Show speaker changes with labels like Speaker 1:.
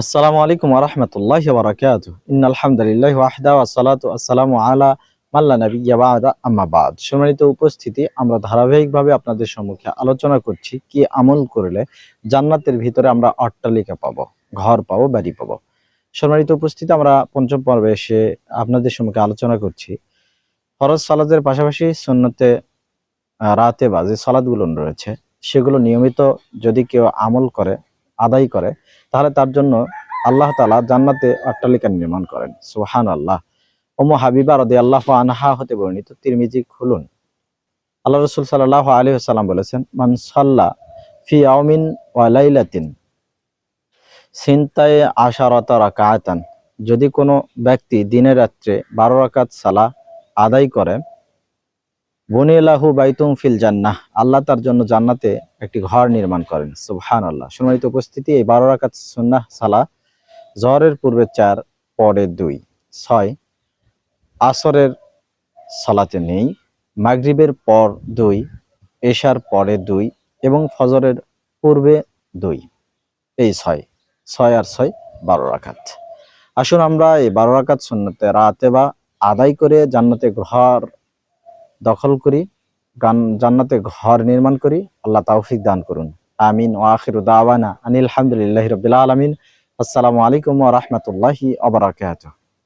Speaker 1: আসসালামু আলাইকুম রহমতুল্লাহ বারাকাত ইনালহামদুলিল্লাহ ওয়াহদা ওয়াসালাতু আসসালামু আলা মাল্লা নবিয়্যা বাদা। আম্মা বাদ। সম্মানিত উপস্থিতি, আমরা ধারাবাহিকভাবে আপনাদের সম্মুখে আলোচনা করছি, কি আমল করলে জান্নাতের ভিতরে আমরা অট্টালিকা পাবো, ঘর পাবো, বাড়ি পাবো। সম্মানিত উপস্থিতি, আমরা পঞ্চম পর্বে এসে আপনাদের সম্মুখে আলোচনা করছি। ফরজ সালাদের পাশাপাশি সুন্নতে রাতে বা যে সালাদগুলো রয়েছে। সেগুলো নিয়মিত যদি কেউ আমল করে আদায় করে, তাহলে তার জন্য আল্লাহ তালা জান্নাতে অট্টালিকা নির্মাণ করেন। সুহান আল্লাহ ওমো হাবিবা রদি আল্লাহ আনহা হতে বর্ণিত তিরমিজি খুলুন। আল্লাহ রসুল সাল্লাহ আলী সাল্লাম বলেছেন, মান সাল্লাহ ফি আউমিন ওয়ালাইলাতিন সিনতায় আশারত রাকায়াতান যদি কোনো ব্যক্তি দিনে রাত্রে বারো রাকাত সালা আদায় করে বনিলাহু বাইতুম ফিল জান্নাহ। আল্লাহ তার জন্য জান্নাতে একটি ঘর নির্মাণ করেন। সুবহান আল্লাহ সম্মানিত উপস্থিতি, এই বারো রাকাত সুন্নাহ সালা জহরের পূর্বে চার, পরে দুই। ছয়, আসরের সালাতে নেই। মাগরিবের পর দুই, এশার পরে দুই এবং ফজরের পূর্বে দুই। এই ছয় ছয় আর ছয়, বারো রাকাত। আসুন আমরা এই বারো রাকাত সুন্নতে রাতে বা আদায় করে জান্নাতে ঘর দখল করি জান্নাতে ঘর নির্মাণ করি, আল্লাহ তৌফিক দান করুন। আমিন। ও আখির দাওয়ানা আনিল আলহামদুলিল্লাহ রবিল আলমিন। আসসালামু আলাইকুম ওয়া রাহমাতুল্লাহি ওয়া